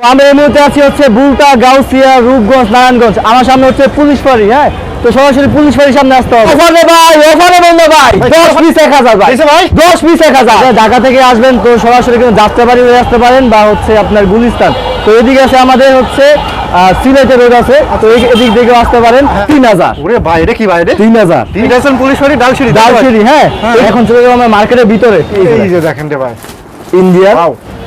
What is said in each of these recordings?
এই মুহূর্তে আছি হচ্ছে বুলতা গাউসিয়া রূপগঞ্জ নারায়ণগঞ্জ। আমার সামনে হচ্ছে পুলিশ ফাঁড়ি হ্যাঁ? তো সরাসরি পুলিশ সামনে আসতে হবে। ওখানে ভাই ওখানে বন্ধ ভাই। দশ পিস এক হাজার ভাই। ভাই। দশ পিস এক হাজার। ঢাকা থেকে আসবেন তো সরাসরি কিন্তু যাত্রাবাড়ি হয়ে আসতে পারেন বা হচ্ছে আপনার গুলিস্তান। তো এদিকে আছে আমাদের হচ্ছে রোড আছে। তো এদিক আসতে পারেন। তিন হাজার। এটা কি ভাই এটা? তিন হাজার। তিন ডাজন পুলিশ বাড়ি ডালসিরি হ্যাঁ। এখন চলে যাব আমরা মার্কেটের ভিতরে। এই যে দেখেন ভাই। ইন্ডিয়া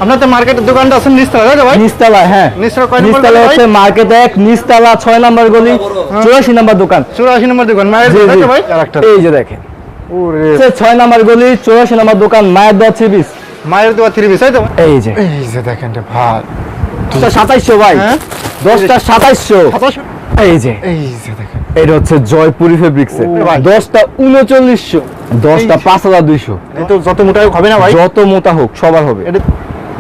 আপনার তো মার্কেটের দোকানটা আছেন নিস্তলা তাই ভাই? নিস্তালা হ্যাঁ। নিচতলা কয় নম্বর নিস্তালা হচ্ছে মার্কেট এক নিস্তালা ছয় নাম্বার গলি চুরাশি নাম্বার দোকান। চুরাশি নম্বর দোকান মায়ের জি, তাই জি। তো ভাই? এই যে দেখেন। ওরে। হচ্ছে ছয় নাম্বার গলি চুরাশি নাম্বার দোকান মায়ের দোয়া থ্রি পিস মায়ের দেওয়া থ্রি পিস তাই তো এই যে। এই যে দেখেন রে ভাই। দশটা ভাই। হ্যাঁ? দশটা এই যে। এই যে দেখেন। এটা হচ্ছে জয়পুরি ভাই। পাঁচ হাজার দুইশো। যত মোটা হোক হবে না ভাই? যত মোটা হোক সবার হবে। এটা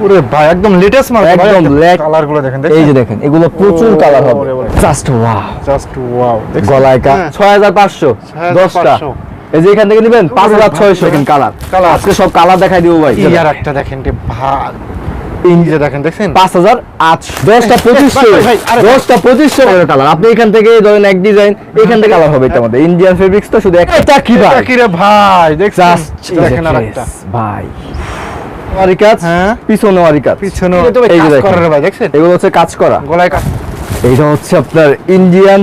ওরে ভাই একদম লেটেস্ট মাল একদম কালারগুলো দেখেন এই যে দেখেন এগুলো প্রচুর কালার হবে। জাস্ট ওয়াও জাস্ট ওয়াও গলায় কা হ্যাঁ। ছয় হাজার পাঁচশো 6,500 দশটা। এই যে এখান থেকে নেবেন পাঁচ হাজার ছয়শো। এখানে কালার। আজকে সব কালার দেখাই দিব ভাই। এই আর একটা দেখেন রে এই দেখেন দেখছেন? পাঁচ হাজার আটশো। দশটা পঁচিশশো। দশটা পঁচিশশো কালার আপনি এখান থেকে ধরেন এক ডিজাইন এখান থেকে কালার হবে এটা আমাদের ইন্ডিয়ান ফেব্রিক্স তো শুধু একটা। কি ভাই? ভাই? দেখছেন? দেখেন আর একটা ভাই। ওয়ারি কাজ হ্যাঁ। পিছনে ওয়ারি কাজ পিছনে এই যে এই যে দেখেন। দেখেন রে ভাই দেখছেন? এগুলো হচ্ছে কাজ করা। গলায় কাজ। এইটা হচ্ছে আপনার ইন্ডিয়ান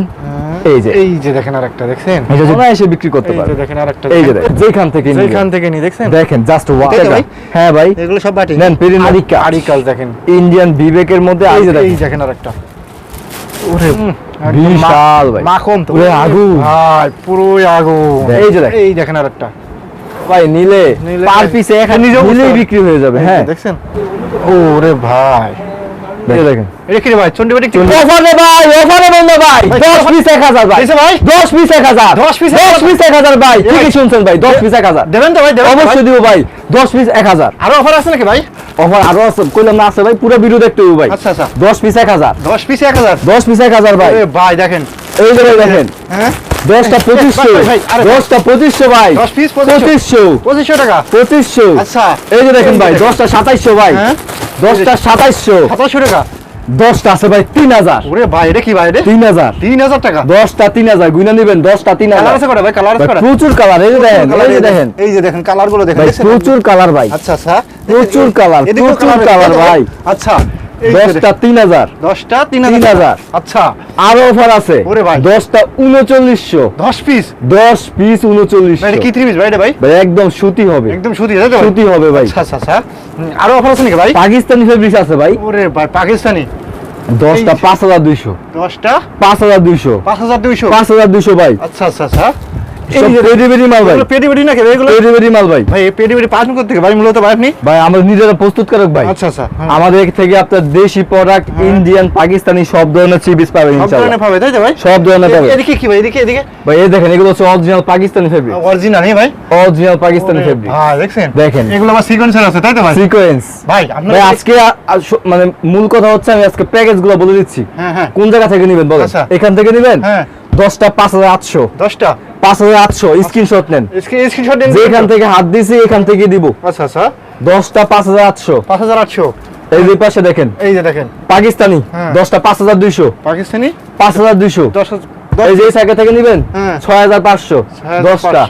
এই যে। এই যে দেখেন আর একটা দেখছেন? এটা এসে বিক্রি করতে পারে দেখেন আর একটা এই যে দেখেন, যেখান থেকে। যেখান থেকে নি দেখছেন? দেখেন জাস্ট ওয়াও? হ্যাঁ ভাই। এগুলো সব বাটি। নেন পেরিন আরিকা আরিকাল দেখেন। ইন্ডিয়ান বিবেকের মধ্যে এই যে এই দেখেন। দেখেন আর একটা ওরে বিশাল ভাই। মাখন তো। ওরে আগুন। ভাই আগুন। এই যে দেখেন। এই দেখেন আর একটা ভাই নিলে পার পিসে এক নিলেই বিক্রি হয়ে যাবে হ্যাঁ। দেখছেন? ওরে ভাই। দেখেন। এটা কি রে ভাই? চন্ডীবাড়ি ওখানে ভাই ওখানে বন্ধ ভাই। ভাই, 10 পিস 1000 ভাই। ভাই? 10 পিস 1000 10 piece 10 পিস 1000 ভাই। ঠিকই শুনছেন ভাই 10 পিস 1000 দেবেন তো ভাই দেবেন? অবশ্যই দিব ভাই 10 পিস 1000 আরও অফার আছে নাকি ভাই? অফার আরও আছে কইলাম না আছে ভাই পুরো ভিডিও দেখতে হবে ভাই। আচ্ছা আচ্ছা। 10 পিস 1000 দশ পিস এক হাজার। 10 পিস 1000 ভাই। ভাই দেখেন। এই যে দেখেন। হ্যাঁ? 10টা ভাই, 2500 ভাই, ভাই, আরে ভাই। 10টা 2500 ভাই। 10 piece 2500 2500 পঁচিশশো টাকা। 2500 আচ্ছা। এই যে দেখেন ভাই 10টা 2700 ভাই। হ্যাঁ? 10টা 2700 সাতাশশো টাকা। 10টা আছে ভাই 3000 ওরে ভাই এটা কি ভাই এটা? 3000 তিন হাজার টাকা। 10টা 3000 গুইনা নেবেন 10টা কালার আছে কটা ভাই? কালার আছে প্রচুর কালার এই যে দেখেন এই যে দেখেন। এই যে দেখেন কালারগুলো দেখেন। প্রচুর কালার ভাই। আচ্ছা আচ্ছা। প্রচুর এদিকেও প্রচুর colour ভাই। আচ্ছা। দশটা তিন হাজার। দশটা তিন হাজার আচ্ছা। আরও অফার আছে। দশটা উনচল্লিশশো। দশ পিস? দশ পিস উনচল্লিশশো। কি থ্রি পিস ভাই ভাই? ভাই একদম সুতি হবে। একদম সুতি? সুতি হবে ভাই। আচ্ছা আচ্ছা আচ্ছা। আরও অফার আছে নাকি ভাই? পাকিস্তানি ফেব্রিক্স আছে ভাই। ওরে ভাই পাকিস্তানি। দশটা পাঁচ হাজার দুইশো। দশটা? পাঁচ হাজার দুইশো। পাঁচ হাজার দুইশো? পাঁচ হাজার দুইশো ভাই। আচ্ছা আচ্ছা আচ্ছা। আমাদের থেকে আপনার দেশি প্রোডাক্ট ইন্ডিয়ান পাকিস্তানি সব ধরনের চিবিস পাবেন সব ধরনের পাবে ভাই? এই দেখেন এগুলো হচ্ছে অরিজিনাল পাকিস্তানি ফেব্রিক অরিজিনাল ভাই। অরিজিনাল পাকিস্তানি ফেব্রিক দেখেন। এগুলো আমার সিকোয়েন্সার আছে তাই তো ভাই? সিকোয়েন্স ভাই ভাই আজকে মানে মূল কথা হচ্ছে আমি আজকে প্যাকেজগুলো বলে দিচ্ছি। হ্যাঁ হ্যাঁ। কোন জায়গা থেকে নেবেন বলেন? আচ্ছা। এখান থেকে নেবেন? হ্যাঁ। দশটা পাঁচ হাজার আটশো। দশটা? পাঁচ হাজার আটশো স্ক্রিনশট নেন। স্ক্রিনশট নেন যেখান থেকে হাত দিছি এখান থেকে দিব। আচ্ছা আচ্ছা। দশটা পাঁচ হাজার আটশো। পাঁচ হাজার আটশো। এই যে পাশে দেখেন। এই যে দেখেন। পাকিস্তানি। হ্যাঁ। দশটা পাঁচ হাজার দুইশো। পাকিস্তানি? পাঁচ হাজার দুইশো। এই যে সাইকেল থেকে নেবেন? হ্যাঁ। ছয় হাজার পাঁচশো। 6,500 দশটা।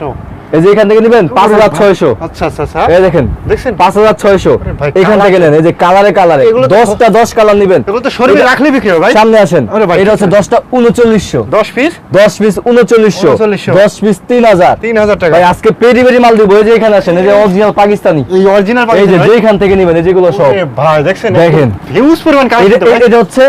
এই যে এখান থেকে নেবেন পাঁচ হাজার ছয়শো। আচ্ছা আচ্ছা আচ্ছা। এই দেখেন দেখছেন? পাঁচ হাজার ছয়শো। এখান থেকে নেন এই যে কালারে কালারে। দশটা দশ কালার নেবেন। এগুলো তো শরীরে রাখলে বিক্রি হবে ভাই। সামনে আসেন। এটা হচ্ছে দশটা উনচল্লিশশো। দশ পিস? দশ পিস উনচল্লিশশো। দশ পিস তিন হাজার। তিন হাজার টাকা। ভাই আজকে পেরি পেরি মাল দিব। এই যে এখানে আসেন এই যে অরিজিনাল পাকিস্তানি। এই অরিজিনাল এই যে যেখান থেকে নেবেন এই যেগুলো সব। ভাই দেখছেন? দেখেন। হিউজ পরিমাণ এটা এটা হচ্ছে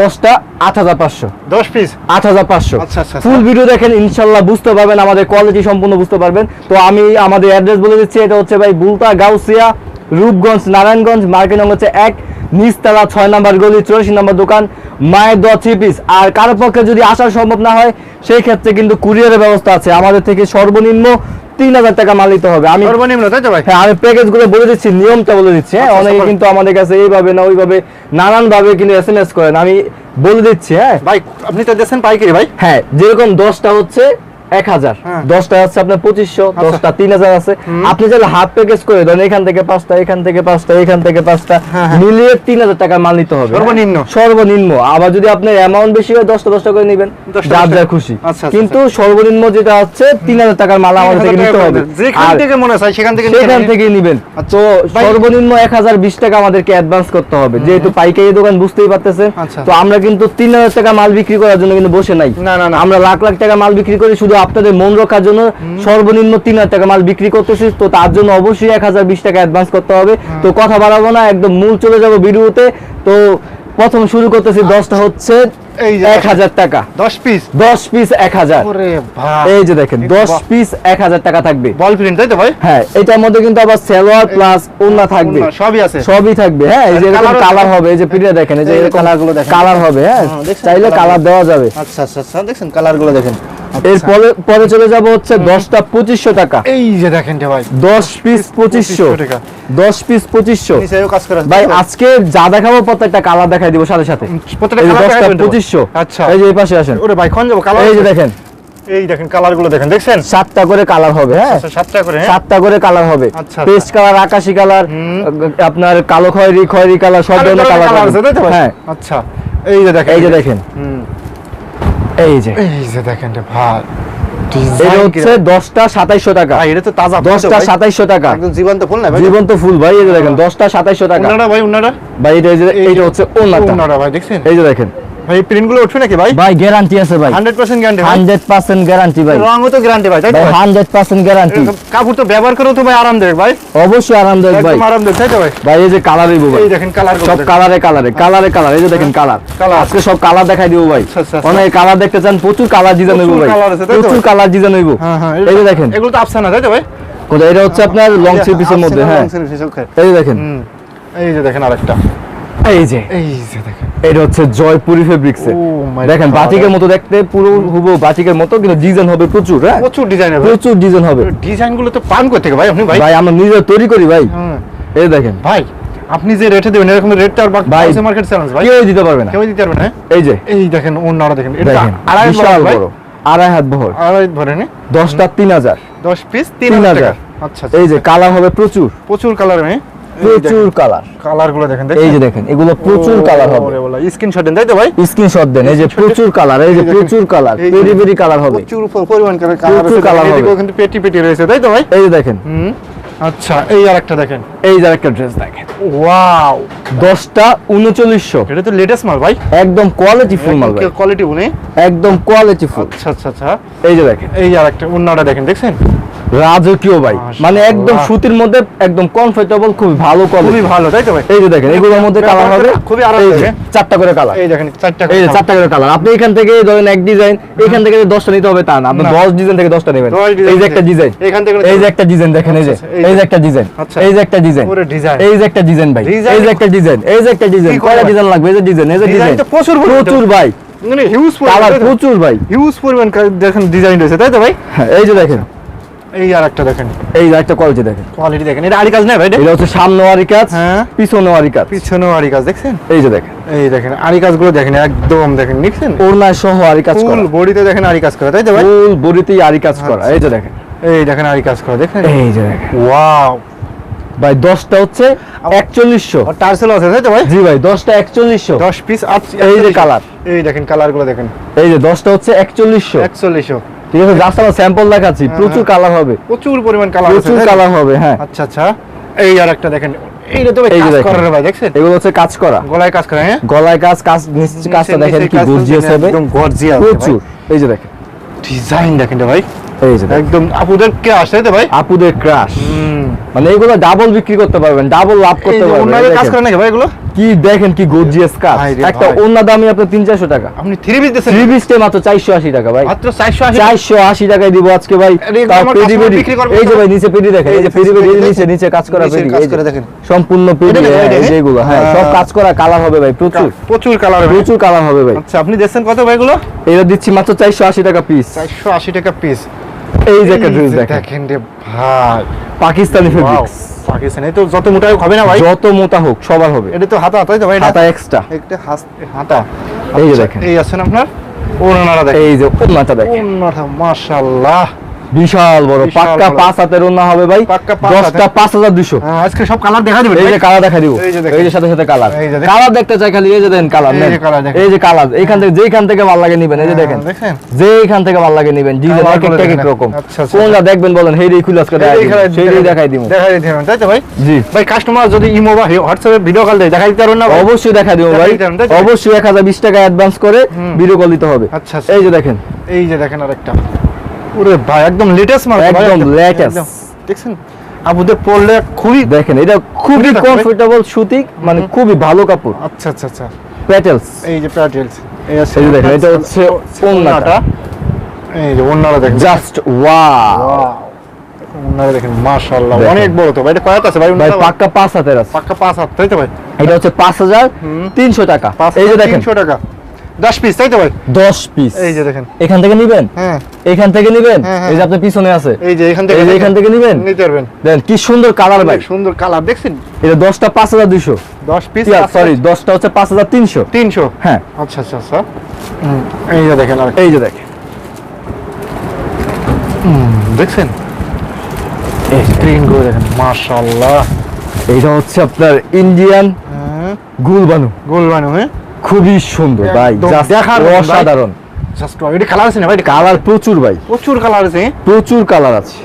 দশটা আট হাজার পাঁচশো। দশ পিস আট হাজার পাঁচশো। আচ্ছা, আচ্ছা, ফুল আচ্ছা। ভিডিও দেখেন ইনশাল্লাহ বুঝতে পারবেন আমাদের কোয়ালিটি সম্পূর্ণ বুঝতে পারবেন। তো আমি আমাদের অ্যাড্রেস বলে দিচ্ছি এটা হচ্ছে ভাই বুলতা গাউসিয়া রূপগঞ্জ নারায়ণগঞ্জ মার্কেট নম্বর হচ্ছে এক নিচতলা ছয় নাম্বার গলি চুরাশি নাম্বার দোকান মায়ের দোয়া থ্রি পিস আর কারও পক্ষে যদি আসা সম্ভব না হয় সেই ক্ষেত্রে কিন্তু কুরিয়ারের ব্যবস্থা আছে। আমাদের থেকে সর্বনিম্ন তিন হাজার টাকা মাল নিতে হবে। আমি সর্বনিম্ন তাই তো ভাই? হ্যাঁ আমি প্যাকেজগুলো বলে দিচ্ছি নিয়মটা বলে দিচ্ছি। হ্যাঁ আচ্ছা, অনেকে কিন্তু আমাদের কাছে এইভাবে না ওইভাবে নানান ভাবে কিন্তু এস এম এস করেন। আমি বলে দিচ্ছি হ্যাঁ। ভাই আপনি তো পাইকারি ভাই। হ্যাঁ যেরকম দশটা হচ্ছে এক হাজার। দশটা আছে আপনার পঁচিশশো। দশটা তিন হাজার আছে। আপনি চাইলে হাফ প্যাকেজ করে দেন এখান থেকে পাঁচটা এখান থেকে পাঁচটা এখান থেকে পাঁচটা। মিলিয়ে তিন হাজার টাকার মাল নিতে হবে। সর্বনিম্ন? সর্বনিম্ন। আবার যদি আপনার অ্যামাউন্ট বেশি হয় দশটা দশটা করে নেবেন। দশটা যার খুশি। কিন্তু সর্বনিম্ন যেটা হচ্ছে তিন হাজার টাকার মাল আমাদের থেকে নিতে হবে। যেখান থেকে মনে হয় সেখান থেকে সেখান থেকে নিবেন। তো সর্বনিম্ন এক হাজার বিশ টাকা আমাদেরকে অ্যাডভান্স করতে হবে। যেহেতু পাইকারি দোকান বুঝতেই পারতেছেন। আচ্ছা। তো আমরা কিন্তু তিন হাজার টাকা মাল বিক্রি করার জন্য কিন্তু বসে নাই। না, না, না। আমরা লাখ লাখ টাকা মাল বিক্রি করি শুধু আপনাদের মন রক্ষার জন্য সর্বনিম্ন তিন হাজার টাকা মাল বিক্রি করতেছি। তো তার জন্য অবশ্যই এক হাজার বিশ টাকা অ্যাডভান্স করতে হবে। তো কথা বাড়াবো না একদম মূল চলে যাব ভিডিওতে। তো প্রথম শুরু করতেছি দশটা হচ্ছে এক হাজার টাকা। দশ পিস দশ পিস এক হাজার। এই যে দেখেন দশ পিস এক হাজার টাকা থাকবে। বল প্রিন্ট তাই তো ভাই? হ্যাঁ এটার মধ্যে কিন্তু আবার সালোয়ার প্লাস ওন্না থাকবে। সবই আছে। সবই থাকবে। হ্যাঁ এই যে এরকম কালার হবে এই যে দেখেন এই যে এরকম দেখেন। কালার হবে হ্যাঁ হ্যাঁ, চাইলে কালার? কালার দেওয়া যাবে। আচ্ছা আচ্ছা আচ্ছা দেখছেন কালারগুলো দেখেন। এর আচ্ছা। পরে পরে চলে যাব হচ্ছে দশটা পঁচিশশো টাকা। এই যে দেখেন ভাই দশ পিস পঁচিশশো। দশ পিস পঁচিশশো। ভাই আজকে যা দেখাবো প্রত্যেকটা কালার দেখাই দিব সাথে সাথে? পঁচিশশো। আচ্ছা। এই যে এই পাশে আসেন। ওরে ভাই যাব? কালার এই যে দেখেন। এই দেখেন কালারগুলো দেখেন দেখছেন? সাতটা করে কালার হবে হ্যাঁ? আচ্ছা, সাতটা করে হ্যাঁ? সাতটা করে কালার হবে। আচ্ছা, পেস্ট কালার আকাশি কালার আপনার কালো খয়েরি খয়েরি কালার সব কালার ধরনের কালার আছে? হ্যাঁ। আচ্ছা এই যে দেখেন। এই যে দেখেন। এই যে। এই যে দেখেন রে ভাই। এটা হচ্ছে দশটা সাতাইশশো টাকা। এটা তো তাজা দশটা সাতাইশশো টাকা। একদম জীবন্ত ফুল না জীবন্ত ফুল ভাই এই যে দেখেন দশটা সাতাইশশো টাকা। ভাই উনারা ভাই এটা এই যে হচ্ছে ওনারা ভাই দেখছেন? এই যে দেখেন। ভাই প্রিন্টগুলো উঠবে নাকি ভাই? ভাই গ্যারান্টি আছে ভাই। 100% গ্যারান্টি ভাই। হান্ড্রেড পার্সেন্ট গ্যারান্টি ভাই। রঙও তো গ্যারান্টি ভাই তাই তো ভাই ভাই? হান্ড্রেড পার্সেন্ট গ্যারান্টি কাপড় তো ব্যবহার করেও তো ভাই আরামদায়ক ভাই। অবশ্যই আরামদায়ক ভাই। একদম আরামদায়ক তাই তো ভাই? ভাই এই যে কালার দিব ভাই। এই দেখেন কালার সব কালারে কালারে কালারে কালার এই যে দেখেন কালার। আজকে সব কালার দেখাই দিব ভাই। আচ্ছা, আচ্ছা, আচ্ছা। অনেক কালার দেখতে চান প্রচুর কালার ডিজাইন হইব ভাই। প্রচুর কালার ডিজাইন হইব। হ্যাঁ হ্যাঁ এই যে দেখেন। এগুলো তো আফসানা তাই তো ভাই? কোথায়? এটা হচ্ছে আপনার লং থ্রি পিসের মধ্যে হ্যাঁ। এই দেখেন। এই যে দেখেন আরেকটা। এই যে এই যে দেখেন। এটা হচ্ছে জয়পুরি ফেব্রিক্স দেখেন বাটিকের মতো দেখতে পুরো হুবো বাটিকের মতো কিন্তু ডিজাইন হবে প্রচুর হ্যাঁ? প্রচুর ডিজাইনের ভাই প্রচুর ডিজাইন হবে। ডিজাইন তো পান করতে ভাই আপনি ভাই? ভাই আমরা নিজে তৈরি করি ভাই। এই দেখেন। ভাই আপনি যে রেটে দেবেন এরকম রেট তো আর ভাই। মার্কেট চ্যালেঞ্জ ভাই। কেউ দিতে পারবে না। কেউ দিতে পারবে না এই যে। এই দেখেন অন্যরা দেখেন এটা দেখেন আড়াই বড়। আড়াই হাত বহর। আড়াই নে দশটা তিন হাজার। দশ পিস তিন হাজার। আচ্ছা আচ্ছা। এই যে কালার হবে প্রচুর। প্রচুর কালার প্রচুর কালার। কালারগুলো দেখেন। এই যে দেখেন এগুলো প্রচুর কালার হবে। স্ক্রিনশট দেন তাই তো ভাই? স্ক্রিনশট দেন এই যে প্রচুর কালার এই যে প্রচুর কালার পেরি পেরি কালার হবে। প্রচুর পরিমাণ কালার কালার। কিন্তু পেটি পেটি রয়েছে তাই তো ভাই? এই যে দেখেন। আচ্ছা এই আরেকটা দেখেন। এই যে একটা ড্রেস দেখেন। ওয়াও। দশটা উনচল্লিশশো। এটা তো লেটেস্ট মাল ভাই। একদম কোয়ালিটি ফুল মাল ভাই। কোয়ালিটি একদম কোয়ালিটি ফুল আচ্ছা আচ্ছা আচ্ছা। এই যে দেখেন। এই আরেকটা অন্যটা দেখেন দেখছেন? রাজকীয় ভাই। মানে একদম সুতির মধ্যে একদম কমফোর্টেবল খুবই ভালো খুবই ভালো তাই তো ভাই? এই যে দেখেন এগুলোর মধ্যে কালার হবে। খুবই আরাম এই চারটা করে কালার এই দেখেন চারটা এই যে চারটা করে কালার আপনি এখান থেকে ধরেন এক ডিজাইন এখান থেকে যে দশটা নিতে হবে তা না। আপনি না। দশ ডিজাইন থেকে দশটা নেবেন। এই যে একটা ডিজাইন এখান থেকে এই যে একটা ডিজাইন দেখেন এই যে। আচ্ছা, এই যে। একটা ডিজাইন আচ্ছা। এই যে একটা ডিজাইন ওরে ডিজাইন এই যে একটা ডিজাইন ভাই এই যে একটা ডিজাইন এই যে একটা ডিজাইন কয়টা ডিজাইন লাগবে এই যে ডিজাইন এই যে ডিজাইন তো প্রচুর প্রচুর ভাই মানে হিউজ পরিমাণ প্রচুর ভাই হিউজ পরিমাণ দেখেন ডিজাইন রয়েছে তাই তো ভাই হ্যাঁ, এই যে দেখেন এই আর একটা দেখেন এই যে একটা কোয়ালিটি দেখেন কোয়ালিটি দেখেন এটা আরি কাজ না ভাই এটা? হচ্ছে সামনে আরি কাজ হ্যাঁ। পিছনে আরি কাজ পিছনেও আরি কাজ দেখছেন এই যে দেখেন এই দেখেন আরি কাজগুলো দেখেন একদম দেখেন দেখছেন ওড়নায় সহ আরি কাজ করা ফুল বডিতে দেখেন আরি কাজ করা তাই তো ভাই ফুল বডিতেই আরি কাজ করা এই যে দেখেন এই দেখেন আরি কাজ করা দেখেন। এই যে দেখেন। ওয়াও। ভাই দশটা হচ্ছে একচল্লিশশো। আর টার্সেল আছে তাই তো ভাই? জি ভাই দশটা একচল্লিশশো। 10 পিস এই যে colour। এই দেখেন কালারগুলো দেখেন। এই যে দশটা হচ্ছে একচল্লিশশো। 4100 ঠিক আছে জাস্ট আমার স্যাম্পল দেখাচ্ছি প্রচুর কালার হবে। প্রচুর পরিমাণ কালার প্রচুর কালার হবে হ্যাঁ। আচ্ছা আচ্ছা। এই আর একটা দেখেন। এইটা তো কাজ। করা ভাই দেখছেন? এগুলো হচ্ছে কাজ করা। গলায় কাজ করা হ্যাঁ? গলায় কাজ কাজ নিচে কাজটা দেখেন কি গর্জিয়াস হবে। একদম গর্জিয়াস প্রচুর। এই যে দেখেন। ডিজাইন দেখেন ভাই। এই যে একদম আপুদের কে আসে তো ভাই? আপুদের ক্রাশ মানে এগুলো ডাবল বিক্রি করতে পারবেন ডাবল লাভ করতে পারবেন ওনাদের কাজ করে নাকি ভাই এগুলো? কি দেখেন কি গর্জিয়াস কাজ। একটা। অন্য দামই আপনার তিন চারশো টাকা। আপনি থ্রি পিস দিচ্ছেন থ্রি পিসটে মাত্র চারশো আশি টাকা ভাই। মাত্র 480 চারশো আশি টাকায় দিব আজকে ভাই। পেডি পেডি। এই যে ভাই নিচে পেডি দেখেন এই যে পেডি পেডি নিচে নিচে কাজ করা পেডি। কাজ করে দেখেন। সম্পূর্ণ পেডি হ্যাঁ, এই? যেগুলো হ্যাঁ সব হ্যাঁ। কাজ করা কালার হবে ভাই প্রচুর। প্রচুর কালার হবে। প্রচুর কালার হবে ভাই। আচ্ছা আপনি দিচ্ছেন কত ভাই এগুলো? এটা দিচ্ছি মাত্র চারশো আশি টাকা পিস 480 টাকা পিস এই যে একটা ড্রেস দেখেন। রে ভাই। পাকিস্তানি ফেব্রিক্স পাকিস্তানি তো যত মোটা হোক হবে না ভাই? যত মোটা হোক সবার হবে। এটা তো হাতা তাই তো ভাই? হাতা এক্সট্রা একটা হাতা। এই যে আচ্ছা, দেখেন। এই আছেন আপনার? ওনারা দেখেন। এই যে ওন্নাটা দেখেন। ওনারা মাশাআল্লাহ। বিশাল বড় পাক্কা পাঁচ হাতের ওন্না হবে ভাই দশটা পাঁচ হাজার দুশো হ্যাঁ, আজকে সব কালার দেখা দিবেন এই যে কালার দেখা দিব এই যে দেখেন। সাথে সাথে কালার দেখেন। কালার দেখতে চাই খালি এই যে দেন কালার এই যে দেখেন। কালার এইখান থেকে যেইখান থেকে ভালো লাগে নিবেন এই যে হ্যাঁ, দেখেন দেখেন যেইখান থেকে ভালো লাগে নিবেন Colour এক একটা এক রকম আচ্ছা, আচ্ছা। কোনটা দেখবেন বলেন হেই খুলে আজকে দেখাই দেখাই দিব দেখাই দিতে হবে, তাই তো ভাই জি ভাই কাস্টমার যদি ইমো বা হোয়াটসঅ্যাপে ভিডিও কল দেয় দেখাই দিতে পারবেন না অবশ্যই দেখা দিব ভাই? অবশ্যই এক হাজার বিশ টাকা অ্যাডভান্স করে ভিডিও কল দিতে হবে আচ্ছা আচ্ছা। এই যে দেখেন এই যে দেখেন আরেকটা ওরে ভাই একদম লেটেস্ট মাল একদম latest। দেখছেন? আপুদের পরলে খুবই দেখেন এটা খুবই। কমফোর্টেবল সুতি মানে খুবই ভালো কাপড়। আচ্ছা আচ্ছা আচ্ছা। প্যাটেলস এই যে প্যাটেলস এই আছে দেখেন এটা হচ্ছে ওন্নাটা। এই যে ওন্নাটা দেখেন। Just wow. ওন্নাটা দেখেন মাশাআল্লাহ। অনেক বড় তো ভাই এটা আছে ভাই? ভাই পাক্কা পাঁচ হাতের আছে। পাক্কা পাঁচ হাত তাই তো ভাই? এটা হচ্ছে পাঁচ হাজার হুম। তিনশো টাকা। পাঁচ এই যে দেখেন। তিনশো টাকা। দশ পিস তাই তো ভাই? পিস এই যে দেখেন। এখান থেকে নিবেন? হ্যাঁ। এখান থেকে নিবেন? হ্যাঁ, হ্যাঁ। এই যে আপনার পিছনে আছে। এই যে এখান থেকে এখান থেকে নিবেন? নিতে পারবেন। দেন কি সুন্দর কালার ভাই। সুন্দর কালার দেখছেন? এটা পিস সরি দশটা হচ্ছে পাঁচ হাজার তিনশো। তিনশো? হ্যাঁ। আচ্ছা আচ্ছা আচ্ছা। এই যে দেখেন আর এই যে দেখেন। দেখছেন? এই স্ক্রিন দেখেন মাশাআল্লাহ। এইটা হচ্ছে আপনার ইন্ডিয়ান গুলবানু। গুলবানু হ্যাঁ? খুবই সুন্দর ভাই দেখার অসাধারণ। এটা কালার আছে না ভাই? কালার প্রচুর ভাই। প্রচুর কালার আছে। হ্যাঁ? প্রচুর কালার আছে।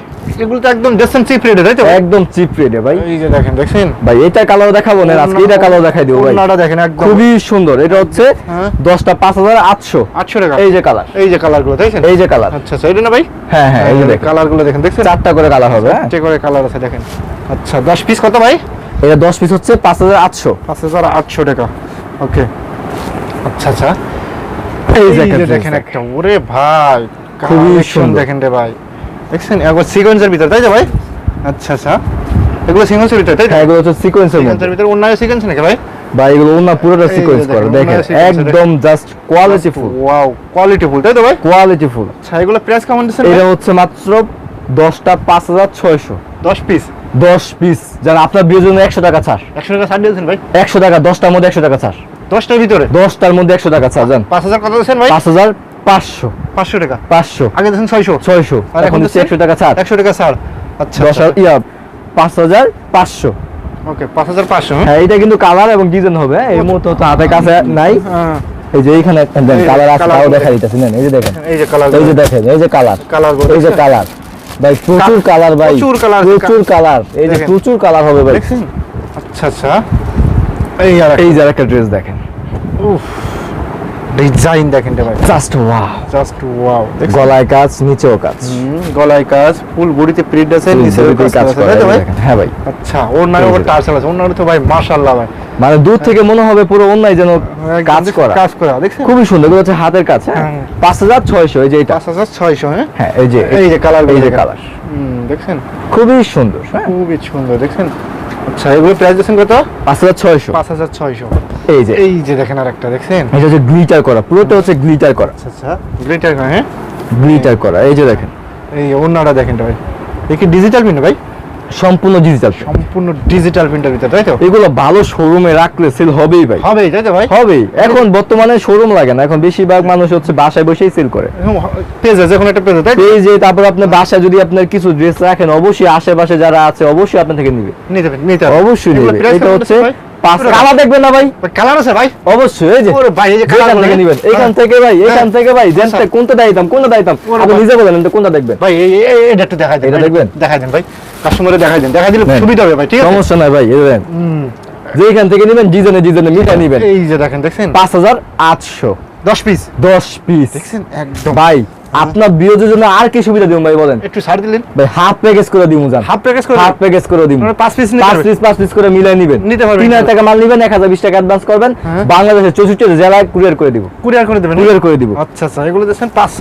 এগুলো তো একদম ডেসেন্ট চিপ রেটে তাই তো একদম চিপ রেটে ভাই। এই যে দেখেন দেখছেন? ভাই এটা কালার দেখাবো না আজকে এটা কালার দেখাই দিব ভাই। ওনাটা দেখেন একদম। খুবই সুন্দর এটা হচ্ছে হ্যাঁ। দশটা পাঁচ হাজার আটশো। আটশো টাকা। এই যে কালার এই যে কালারগুলো এই যে কালার আচ্ছা আচ্ছা এটা না ভাই? হ্যাঁ হ্যাঁ এই যে দেখেন। কালারগুলো দেখেন দেখছেন? চারটা করে কালার হবে হ্যাঁ। চারটে করে কালার আছে দেখেন। আচ্ছা দশ পিস কত ভাই? এটা দশ পিস হচ্ছে পাঁচ হাজার আটশো। পাঁচ হাজার আটশো টাকা। ওকে আচ্ছা আচ্ছা। এই যে দেখেন একটা ওরে ভাই খুবই সুন্দর। দেখেন রে ভাই। দেখছেন? সিকোয়েন্সের ভিতর তাই তো ভাই? আচ্ছা আচ্ছা। এগুলো সিকোয়েন্সের ভিতর তাই হ্যাঁ এগুলো হচ্ছে সিকোয়েন্সের ভিতর সিকোয়েন্স নাকি ভাই? বা এগুলো ওনা পুরোটা সিকোয়েন্স করে দেখেন, একদম just quality full wow quality full তাই তো ভাই? কোয়ালিটি ফুল আচ্ছা এগুলো প্রাইস কেমন দিচ্ছেন এটা হচ্ছে মাত্র দশটা পাঁচ হাজার ছয়শো। দশ পিস দশ পিস যারা আপনার বিয়ের জন্য একশো টাকা ছাড়। একশো টাকা ছাড় দিয়েছেন ভাই? একশো টাকা দশটার মধ্যে একশো টাকা ছাড়। দশটার ভিতরে। দশটার মধ্যে একশো টাকা পাঁচ হাজার কত দিচ্ছেন ভাই? পাঁচ হাজার পাঁচশো। পাঁচশো টাকা? পাঁচশো। আগে দিচ্ছেন ছয়শো? ছয়শো। আর এখন একশো টাকা ছাড় একশো টাকা ছাড় আচ্ছা দশ ইয়া পাঁচ হাজার পাঁচশো। ওকে পাঁচ হাজার পাঁচশো হ্যাঁ? এটা কিন্তু কালার এবং ডিজাইন হবে হ্যাঁ, এই মুহূর্তে তো হাতের কাছে নাই। হ্যাঁ। এই যে এইখানে এই কালার আছে তাও দেখা দিতেছি এই যে দেখেন। এই যে কালার এই যে দেখেন এই যে কালার। কালার এই যে কালার। ভাই প্রচুর কালার ভাই। প্রচুর আছে। প্রচুর কালার। এই যে প্রচুর কালার হবে ভাই। আচ্ছা আচ্ছা। এই আর এই যে একটা ড্রেস দেখেন। উফ ডিজাইন দেখেন ভাই। জাস্ট ওয়াও জাস্ট ওয়াও গলায় কাজ নিচেও কাজ। গলায় কাজ ফুল বডিতে প্রিন্ট আছে নিচে দুটোই কাজ আছে ভাই? হ্যাঁ ভাই। আচ্ছা ওর নামে ওর। টার্সেল আছে ওর নামে তো ভাই মাশাআল্লাহ ভাই। মানে দূর থেকে মনে হবে পুরো অন্যায় যেন কাজ করা। কাজ করা দেখছেন? খুবই সুন্দর এগুলো হচ্ছে হাতের কাজ হ্যাঁ? হ্যাঁ। পাঁচ হাজার ছয়শো এই যে এটা। পাঁচ হাজার ছয়শো হ্যাঁ? হ্যাঁ এই যে এই যে কালার এই যে কালার দেখছেন? খুবই সুন্দর হ্যাঁ? খুবই সুন্দর দেখছেন? আচ্ছা এগুলো প্রাইস দিচ্ছেন কত? পাঁচ হাজার ছয়শো। পাঁচ হাজার ছয়শো। এই যে। এই যে দেখেন আর একটা দেখছেন? এটা হচ্ছে গ্লিটার করা পুরোটা হচ্ছে গ্লিটার করা। আচ্ছা আচ্ছা। গ্লিটার হ্যাঁ? গ্লিটার করা এই যে দেখেন। এই অন্যটা দেখেন ভাই। কি ডিজিটাল প্রিন্ট ভাই? সম্পূর্ণ ডিজিটাল সম্পূর্ণ ডিজিটাল প্রিন্টের ভিতরে তাই তো? এগুলো ভালো শোরুমে রাখলে সেল হবেই ভাই। হবে তাই তো ভাই? হবেই। এখন বর্তমানে শোরুম লাগে না এখন বেশিরভাগ মানুষ হচ্ছে বাসায় বসেই সেল করে। পেজে যখন একটা পেজে তাই যে তারপর আপনার বাসায় যদি আপনার কিছু ড্রেস রাখেন অবশ্যই আশেপাশে যারা আছে অবশ্যই আপনার থেকে নিবে। নিতে নিতে অবশ্যই নিবে। এটা হচ্ছে দেখবেন না ভাই? কালার আছে ভাই? অবশ্যই এই যে ভাই এই যে যেখান কালার থেকে নিবেন। এইখান থেকে ভাই এইখান থেকে ভাই যেন আচ্ছা। কোনটা দাইতাম কোনটা দাইতাম? ওরে আপনি নিজে বলেন এটা কোনটা দেখবেন? ভাই এই এই- এই- এটা একটু দেখাই দেন এটা ভাই। দেখবেন? দেখাই দেন ভাই। কাস্টমারে দেখাই দেন। দেখাই দিলে সুবিধা হবে ভাই ঠিক আছে? সমস্যা নাই ভাই এই যেখান থেকে নিবেন ডিজাইনে ডিজাইনে মিঠাই নিবেন। এই যে দেখেন দেখছেন? পাঁচ হাজার আটশো। দশ পিস দশ পিস দেখছেন? একদম। ভাই আপনার বিয়ের জন্য আর কি সুবিধা দিব ভাই বলেন? একটু ছাড় দিলেন। ভাই হাফ প্যাকেজ করে দিব জান। হাফ প্যাকেজ করে হাফ প্যাকেজ করে দিব। আপনারা পাঁচ পিস নিতে পাঁচ পিস পাঁচ পিস করে মিলাই নিবেন। নিতে পারবেন। তিন হাজার টাকা মাল নিবেন এক হাজার বিশ টাকা অ্যাডভান্স করবেন। হ্যাঁ। বাংলাদেশের চৌষট্টি জেলায় কুরিয়ার করে দিব। কুরিয়ার করে দেবেন কুরিয়ার করে দিব। আচ্ছা আচ্ছা এগুলো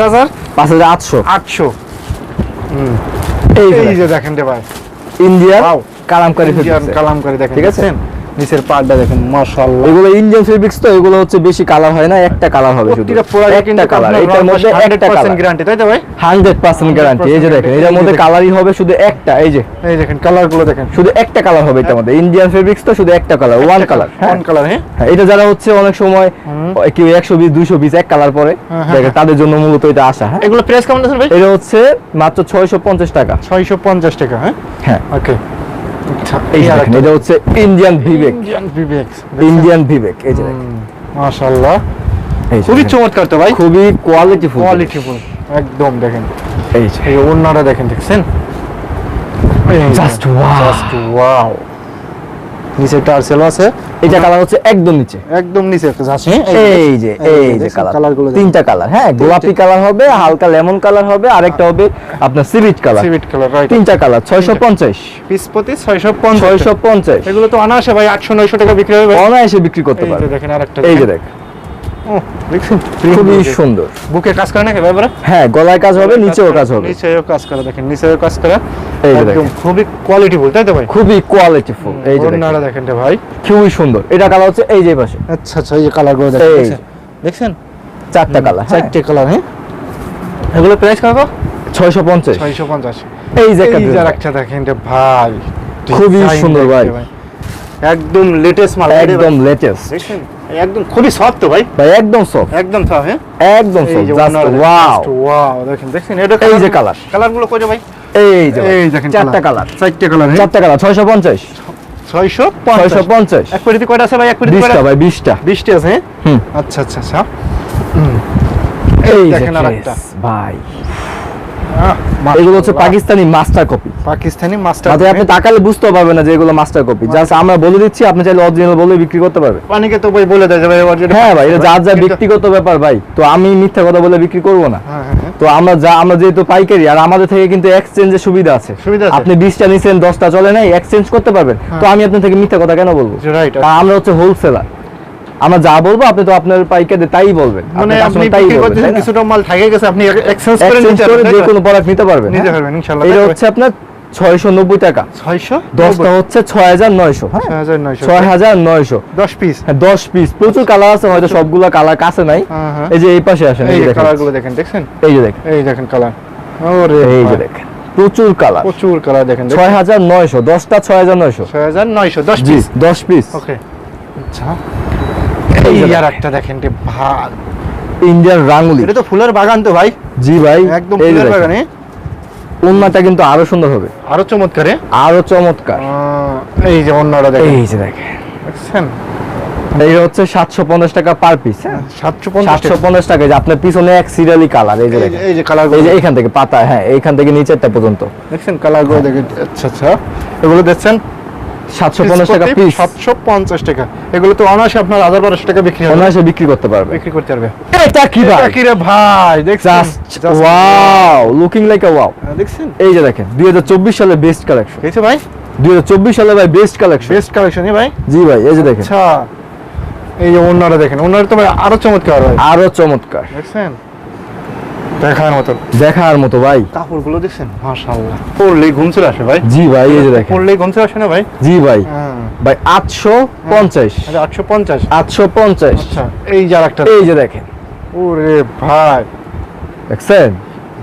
হাজার পাঁচ হাজার আটশো। আটশো। এই যে দেখেন। রে ভাই। ইন্ডিয়ার Wow. কালামকারি ইন্ডিয়ান কালামকারি দেখেন। ঠিক আছে? নিচের পাড়টা দেখেন মাশাআল্লাহ। এগুলো ইন্ডিয়ান ফেব্রিক্স তো এগুলো হচ্ছে বেশি কালার হয় না একটা কালার হবে শুধু। প্রতিটা প্রোডাক্ট একটা কালার এটার মধ্যে একটা 100% কালার গ্যারান্টি তাই তো ভাই? হান্ড্রেড পার্সেন্ট গ্যারান্টি এই যে দেখেন এটার মধ্যে কালারই হবে শুধু একটা এই যে। এই দেখেন কালারগুলো দেখেন। শুধু একটা কালার হবে এটার মধ্যে। ইন্ডিয়ান ফেব্রিক্স তো শুধু একটা কালার ওয়ান কালার হ্যাঁ। ওয়ান কালার হ্যাঁ? হ্যাঁ, এটা যারা হচ্ছে অনেক সময় কেউ বিশ দুইশো বিশ এক কালার পরে হ্যাঁ, হ্যাঁ, দেখেন তাদের জন্য মূলত এটা আসা হ্যাঁ। এগুলো প্রাইস কেমন আছে ভাই? এটা হচ্ছে মাত্র ছয়শো পঞ্চাশ টাকা। 650 টাকা হ্যাঁ? হ্যাঁ। ওকে এই দেখেন এটা হচ্ছে Indian Vivek Indian Vivek Indian Vivek এই যে মাশাআল্লাহ। খুবই চমৎকার তো ভাই। খুবই কোয়ালিটিফুল কোয়ালিটিফুল একদম দেখেন। এই যে। এই ওন্নাটা দেখেন দেখছেন? জাস্ট ওয়াও জাস্ট ওয়াও নিচে একটা আরসেল আছে এটা কালার হচ্ছে একদম নিচে। একদম নিচে একটা আছে এই যে এই যে কালার তিনটা কালার হ্যাঁ গোলাপি কালার হবে হালকা লেমন কালার হবে আরেকটা হবে আপনার সিভিট কালার সিভিট কালার রাইট তিনটা কালার ছয়শো পঞ্চাশ। পিস প্রতি 650 ছয়শো পঞ্চাশ। এগুলো তো অনায়াসে ভাই 800 900 টাকা বিক্রি হবে। অনায়াসে বিক্রি করতে পারে পারবে। দেখেন আরেকটা এই যে দেখেন। খুবই সুন্দর। বুকে কাজ করে নাকি বড় হ্যাঁ গলায় কাজ হবে নিচেও কাজ হবে। নিচেও কাজ করে দেখেন নিচেও কাজ করে। একদম খুবই কোয়ালিটি বল তাই তো ভাই? খুবই কোয়ালিটিফুল এই যে দেখেন। দেখেন রে ভাই। খুবই সুন্দর। এটা কালার হচ্ছে এই যে পাশে। আচ্ছা আচ্ছা এই যে কালারগুলো দেখেন দেখছেন? চারটা কালার চারটে কালার হ্যাঁ? এগুলো প্রাইস কত? ছয়শো পঞ্চাশ। 650 এই যে একটা দেখেন রে ভাই। খুবই সুন্দর ভাই। একদম লেটেস্ট মাল একদম লেটেস্ট একদম খুবই সফট তো ভাই। ভাই একদম সফট একদম সফট হ্যাঁ? একদম সফট জাস্ট ওনারা ওয়াও দেখেন দেখেন এটা এই যে colour। কালারগুলো কই ভাই? এই যে এই দেখেন চারটা কালার চারটে কালার চারটা কালার ছয়শো পঞ্চাশ। 650 ছয়শো পঞ্চাশ। এক কোটি কয়টা আছে ভাই? এক কোটি বিশটা ভাই বিশটা। 20 আছে হ্যাঁ? আচ্ছা আচ্ছা আচ্ছা। এই দেখেন আরেকটা। ভাই। এগুলো হচ্ছে Pakistani master copy Pakistani master আপনি তাকালে বুঝতে পারবেন না যে এগুলো মাস্টার কপি জাস্ট আমরা বলে দিচ্ছি আপনি চাইলে অরিজিনাল বলে বিক্রি করতে পারবেন। অনেকে তো ভাই বলে দেয় ভাই original হ্যাঁ ভাই এটা যার যা ব্যক্তিগত ব্যাপার ভাই তো আমি মিথ্যা কথা বলে বিক্রি করব না। হ্যাঁ হ্যাঁ হ্যাঁ। তো আমরা যা আমরা যেহেতু পাইকারি আর আমাদের থেকে কিন্তু এক্সচেঞ্জের সুবিধা আছে। আপনি বিশটা নিছেন দশটা চলে নাই এক্সচেঞ্জ করতে পারবেন। তো আমি আপনার থেকে মিথ্যা কথা কেন বলব? রাইট আমরা হচ্ছে হোলসেলার আমরা যা বলব আপনি তো আপনার পাইকারি তাই বলবেন। মানে আপনি তাই বিক্রি বলবেন, করতেছেন কিছুটা মাল থাকে গেছে আপনি এক্সচেঞ্জ করে নিতে পারবেন যে কোনো প্রোডাক্ট নিতে পারবেন নিতে হ্যাঁ? পারবেন ইনশাআল্লাহ এটা হচ্ছে আপনার ছয়শো নব্বই টাকা। 600 দশটা হচ্ছে ছয় হাজার নয়শো হ্যাঁ? 6900 ছয় হাজার নয়শো। 10 পিস হ্যাঁ দশ পিস প্রচুর কালার আছে হয়তো সবগুলো কালার কাছে নাই। হ্যাঁ, হ্যাঁ। এই যে এই পাশে আসেন এই দেখেন কালারগুলো দেখেন। দেখছেন? এই যে দেখেন। এই দেখেন কালার ওরে এই যে দেখেন। প্রচুর কালার প্রচুর কালার দেখেন ছয় হাজার নয়শো দশটা ছয় হাজার নয়শো 6900 10 জি পিস দশ পিস ওকে আচ্ছা। আর দেখেন। একটা দেখেন রে ভাই ইন্ডিয়ান রাঙ্গুলি। এটা তো ফুলের বাগান তো ভাই। জি ভাই একদম ফুলের বাগানে। ওন্নাটা কিন্তু আরও সুন্দর হবে। আরও চমৎকারে আরও চমৎকার। এই যে অন্যরা দেখেন। এই যে দেখেন। দেখছেন? এই হচ্ছে সাতশো পঞ্চাশ টাকা পার পিস হ্যাঁ? সাতশো পঞ্চাশ সাতশো পঞ্চাশ টাকা যে আপনার পিছনে এক সিরিয়ালি কালার এই যে এই যে- এই যে কালার এই যে এইখান থেকে পাতা হ্যাঁ এইখান থেকে নিচেরটা পর্যন্ত। দেখছেন কালারগুলো দেখেন। আচ্ছা আচ্ছা। এগুলো দেখছেন? সাতশো পঞ্চাশ টাকা পিস সাতশো পঞ্চাশ টাকা। এগুলো তো অনায়াসে আপনার হাজার বারোশো টাকা বিক্রি অনায়াসে বিক্রি করতে পারবে। বিক্রি করতে পারবে। এটা কি ভাই? কি রে ভাই? দেখছেন? Wow looking like a wow দেখছেন? এই যে দেখেন 2024 সালে বেস্ট কালেকশন দেখছ ভাই? 2024 সালে ভাই বেস্ট কালেকশন বেস্ট কালেকশন ভাই? জি ভাই এই যে দেখেন। আচ্ছা। এই যে অন্যরা দেখেন। অন্যরা তো ভাই আরও চমৎকার ভাই আরও চমৎকার। দেখছেন? দেখার মতন দেখার মতো ভাই। কাপড়গুলো দেখছেন? মাশাআল্লাহ। পরলেই ঘুম চলে আসে ভাই। জি ভাই এই যে দেখেন। পরলেই ঘুম চলে আসে না ভাই? জি ভাই। হ্যাঁ। ভাই 850 আচ্ছা আটশো পঞ্চাশ। 850 আচ্ছা এই যে আরেকটা। এই যে দেখেন। ওরে ভাই। দেখছেন?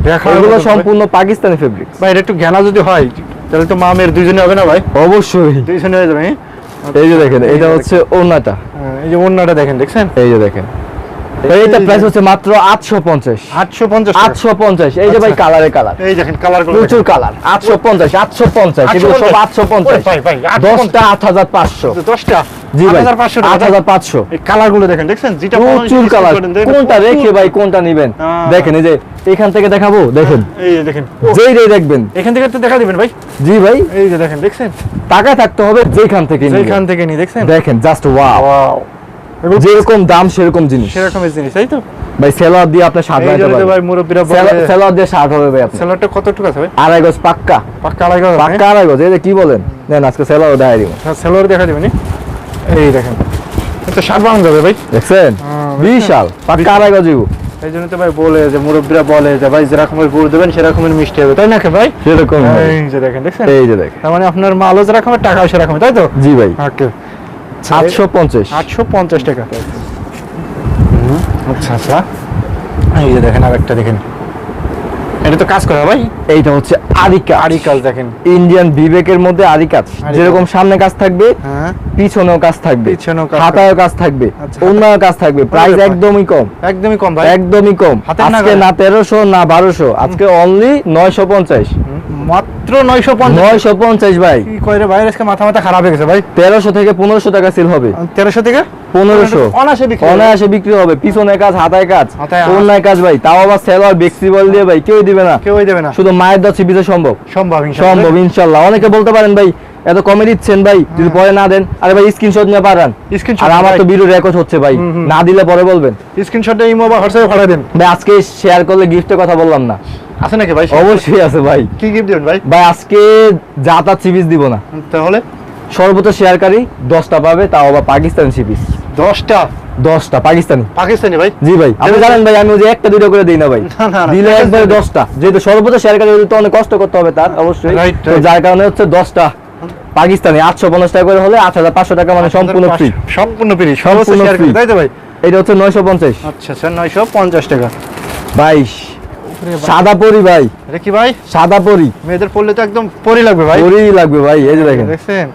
দেখার এগুলো সম্পূর্ণ পাকিস্তানি ফেব্রিক ভাই এটা একটু জ্ঞানা যদি হয় তাহলে তো মা মেয়ের দুইজনে হবে না ভাই? অবশ্যই। দুইজনে হয়ে যাবে হ্যাঁ? এই যে দেখেন এটা হচ্ছে ওনাটা হ্যাঁ, এই যে অন্যটা দেখেন দেখছেন? এই যে দেখেন। ভাই, এটা প্রাইস হচ্ছে মাত্র 850 আটশো পঞ্চাশ 850 এই যে ভাই আচ্ছা। কালারে কালার এই দেখেন কালারগুলো প্রচুর কালার 850 850 এগুলো সব 850 ভাই ভাই দশটা আট হাজার পাঁচশো দশটা জি ভাই হাজার পাঁচশো আট হাজার পাঁচশো। এই কালারগুলো দেখেন দেখছেন? যেটা প্রচুর কালার কোনটা রেখে ভাই কোনটা নিবেন। দেখেন এই যে এখান থেকে দেখাবো? দেখেন। এই যে দেখেন। যেই রে দেখবেন। এখান থেকে তো দেখা দিবেন ভাই। জি ভাই। এই যে দেখেন দেখছেন? টাকা থাকতে হবে যেখান থেকে নিবেন। যেখান থেকে নি দেখছেন? দেখেন জাস্ট ওয়াও ওয়াও যেরকম দাম সেরকম জিনিস। সেরকমের জিনিস তাই তো? ভাই সেলার দিয়ে স্বাদ এই বানাতে জন্য ভাই। পারবেন মুরব্বীরা বলে সেলার দিয়ে স্বাদ হবে ভাই আপনার। সেলারটা কতটুকু আছে ভাই? আড়াই গজ পাক্কা। পাক্কা আড়াই গজ পাক্কা আড়াই গজ এই যে কি বলেন? নেন আজকে সেলারও দেখাই দিব। সেলার দেখা দিবেন এই দেখেন। এটা সার বানানো যাবে ভাই। দেখছেন? হ্যাঁ, বিশাল। পাক্কা আড়াই গজ দিব। এই জন্য তো ভাই বলে যে মুরব্বীরা বলে যে ভাই যেরকমের গুড় দেবেন সেরকমের মিষ্টি হবে তাই না ভাই? সেরকম। এই যে দেখেন দেখছেন? এই যে দেখেন। তার মানে আপনার মালও যেরকমের টাকাও সেরকমের তাই তো? জি ভাই। ওকে আটশো পঞ্চাশ। আটশো পঞ্চাশ টাকা আচ্ছা আচ্ছা। এই যে দেখেন আরেকটা দেখেন। এটা তো কাজ করা ভাই। এইটা হচ্ছে আরিকা আড়ি দেখেন। ইন্ডিয়ান বিবেকের মধ্যে আরি যেরকম সামনে কাজ থাকবে হ্যাঁ। পিছনেও কাজ থাকবে পিছনেও কাজ হাতায়ও কাজ থাকবে আচ্ছা, অন্যান্য কাজ থাকবে। প্রাইস একদমই কম। একদমই কম ভাই। একদমই কম। আজকে না তেরোশো না বারোশো আজকে অনলি নয়শো পঞ্চাশ। মাত্র ভাই। কি ভাই আজকে মাথা মাথা খারাপ হয়ে গেছে ভাই। থেকে টাকা সেল হবে। থেকে? পনেরোশো। অনাসে বিক্রি হবে। বিক্রি হবে। পিছনে কাজ হাতায় কাজ। অন্যায় কাজ ভাই। তাও আবার সেলার বেক্সিবল দিয়ে ভাই কেউ দিবে না। কেউই দেবে না। শুধু মায়ের দশ বিজে সম্ভব। সম্ভব ইনশাআল্লাহ। সম্ভব ইনশাল্লাহ। অনেকে বলতে পারেন ভাই এত কমে দিচ্ছেন ভাই যদি পরে না দেন আরে ভাই স্ক্রিনশট নিয়ে পারান আর আমার ভাই। তো ভিডিও রেকর্ড হচ্ছে ভাই। না দিলে পরে বলবেন। স্ক্রিনশটে ইমো বা হোয়াটসঅ্যাপে পাঠিয়ে দেন। ভাই আজকে শেয়ার করলে গিফটের কথা বললাম না। আছে নাকি ভাই? অবশ্যই আছে ভাই। কি গিফট দিবেন ভাই? ভাই আজকে যা তা সিবিস দিব না। তাহলে? সর্বোচ্চ শেয়ারকারী দশটা পাবে তাও আবার পাকিস্তানি সিবিস দশটা? দশটা পাকিস্তানি। পাকিস্তানি ভাই? জি ভাই আপনি জানেন ভাই আমি ওই যে একটা দুটো করে দিই না ভাই। দিলে একবারে। দশটা। যেহেতু সর্বোচ্চ শেয়ারকারী হলে তো অনেক কষ্ট করতে হবে তার অবশ্যই। তো যার কারণে হচ্ছে দশটা। পাকিস্তানি আটশো পঞ্চাশ টাকা করে হলে আট হাজার পাঁচশো টাকা মানে সম্পূর্ণ ফ্রি সম্পূর্ণ ফ্রি সর্বোচ্চ সম্পূর্ণ free। তাই তো ভাই? এটা হচ্ছে নয়শো পঞ্চাশ। আচ্ছা আচ্ছা নয়শো পঞ্চাশ টাকা। বাইশ। সাদা পরি ভাই। এটা কি ভাই? সাদা পরি। মেয়েদের পড়লে তো একদম পরি লাগবে ভাই। পরি লাগবে ভাই এই যে দেখেন। দেখছেন?